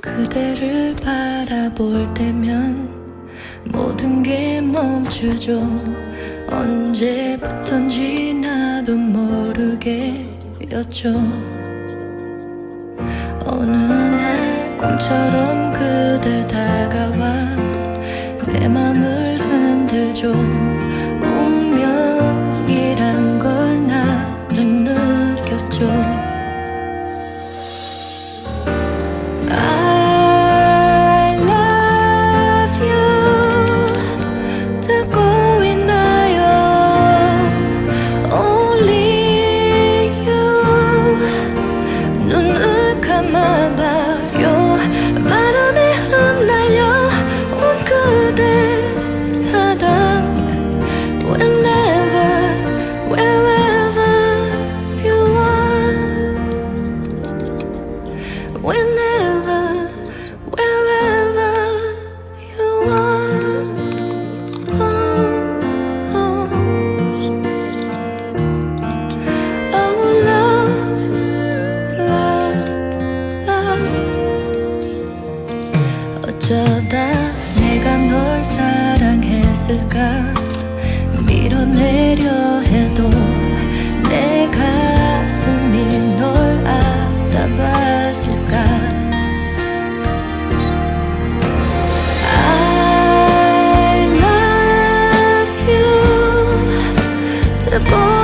그대를 바라볼 때면 모든 게 멈추죠. 언제부턴지 나도 모르게였죠. 어느 날 꿈처럼 그대 다가와 내 맘을 흔들죠. 어쩌다 내가 널 사랑했을까? 밀어내려 해도 내 가슴이 널 알아봤을까? I love you. 뜨거워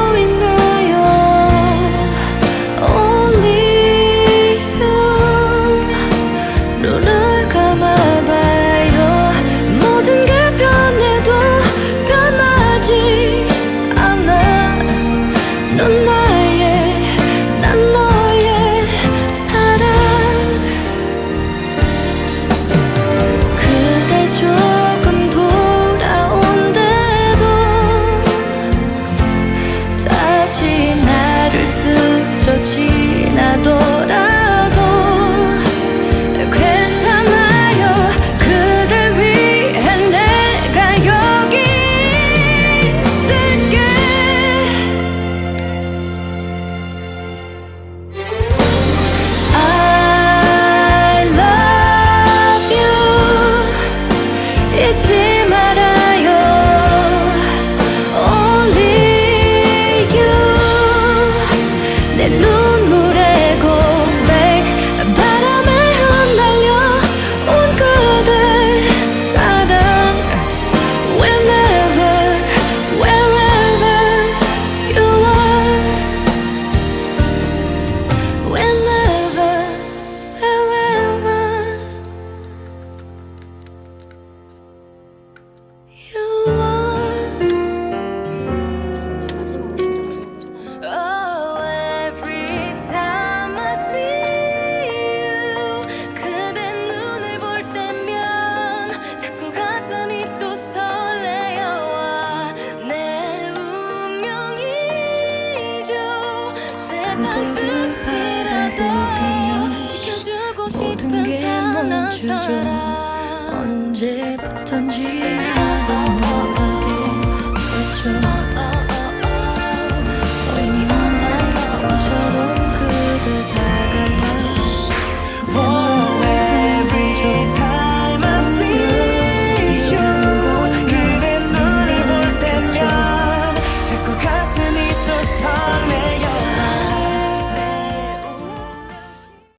你的